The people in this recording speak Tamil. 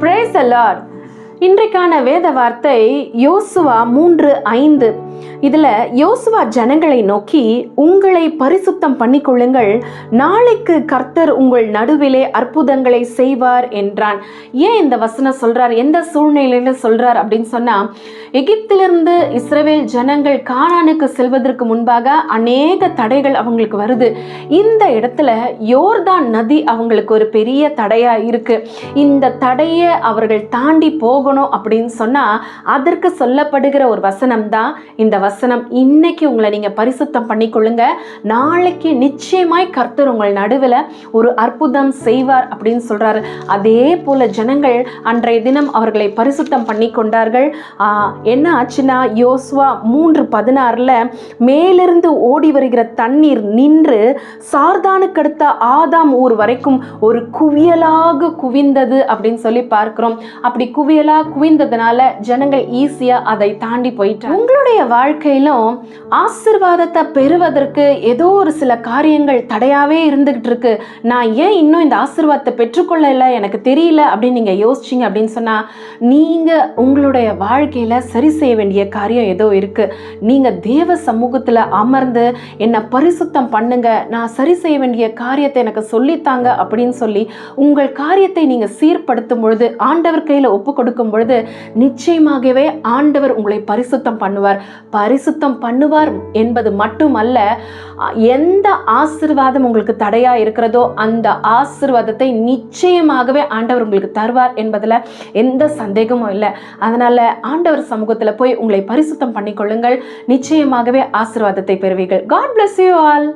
பிரேஸ் அலார் இன்றைக்கான வேத வார்த்தை யோசுவா மூன்று ஐந்து. இதுல யோசுவா ஜனங்களை நோக்கி உங்களை பரிசுத்தம் பண்ணிக்கொள்ளுங்கள். நாளைக்கு கர்த்தர் உங்கள் நடுவிலே அற்புதங்களை செய்வார் என்றான். ஏன் இந்த வசனம் சொல்றார்? எந்த சூழ்நிலையில சொல்றார் அப்படின்னு சொன்னா எகிப்திலிருந்து இஸ்ரவேல் ஜனங்கள் காணானுக்கு செல்வதற்கு முன்பாக அநேக தடைகள் அவங்களுக்கு வருது. இந்த இடத்துல யோர்தான் நதி அவங்களுக்கு ஒரு பெரிய தடையா இருக்கு. இந்த தடையை அவர்கள் தாண்டி போகணும் அப்படின்னு சொன்னா அதற்கு சொல்லப்படுகிற ஒரு வசனம் தான் இந்த வசனம் இன்னைக்கு உங்களை நீங்கள் பரிசுத்தம் பண்ணிக்கொள்ளுங்க. நாளைக்கு நிச்சயமாய் கர்த்தர் உங்கள் நடுவில் ஒரு அற்புதம் செய்வார் அப்படின்னு சொல்கிறாரு அதே போல் ஜனங்கள் அன்றைய தினம் அவர்களை பரிசுத்தம் பண்ணி கொண்டார்கள் என்ன ஆச்சுன்னா யோசுவா மூன்று பதினாறில் மேலிருந்து ஓடி வருகிற தண்ணீர் நின்று சார்தானுக்கு அடுத்த ஆதாம் ஊர் வரைக்கும் ஒரு குவியலாக குவிந்தது அப்படின்னு சொல்லி பார்க்கிறோம். அப்படி குவியலாக குவிந்ததுனால ஜனங்கள் ஈஸியாக அதை தாண்டி போயிட்டாங்க. உங்களுடைய வாழ்க்கையிலும் ஆசிர்வாதத்தை பெறுவதற்கு ஏதோ ஒரு சில காரியங்கள் தடையாகவே இருந்துகிட்டு இருக்கு. நான் ஏன் இன்னும் இந்த ஆசிர்வாதத்தை பெற்றுக்கொள்ளலை? எனக்கு தெரியல அப்படின்னு நீங்கள் யோசிச்சிங்க அப்படின்னு சொன்னால் நீங்கள் உங்களுடைய வாழ்க்கையில் சரி செய்ய வேண்டிய காரியம் ஏதோ இருக்குது நீங்கள் தேவ சமூகத்தில் அமர்ந்து என்னை பரிசுத்தம் பண்ணுங்க. நான் சரி செய்ய வேண்டிய காரியத்தை எனக்கு சொல்லித்தாங்க அப்படின்னு சொல்லி உங்கள் காரியத்தை நீங்கள் சீர்படுத்தும் பொழுது ஆண்டவர் கையில் ஒப்பு கொடுக்கும் பொழுது நிச்சயமாகவே ஆண்டவர் உங்களை பரிசுத்தம் பண்ணுவார். பரிசுத்தம் பண்ணுவார் என்பது மட்டுமல்ல எந்த ஆசிர்வாதம் உங்களுக்கு தடையா இருக்கிறதோ அந்த ஆசிர்வாதத்தை நிச்சயமாகவே ஆண்டவர் உங்களுக்கு தருவார் என்பதில் எந்த சந்தேகமும் இல்லை. அதனால ஆண்டவர் சமூகத்தில் போய் உங்களை பரிசுத்தம் பண்ணிக்கொள்ளுங்கள். நிச்சயமாகவே ஆசிர்வாதத்தை பெறுவீர்கள். God bless you all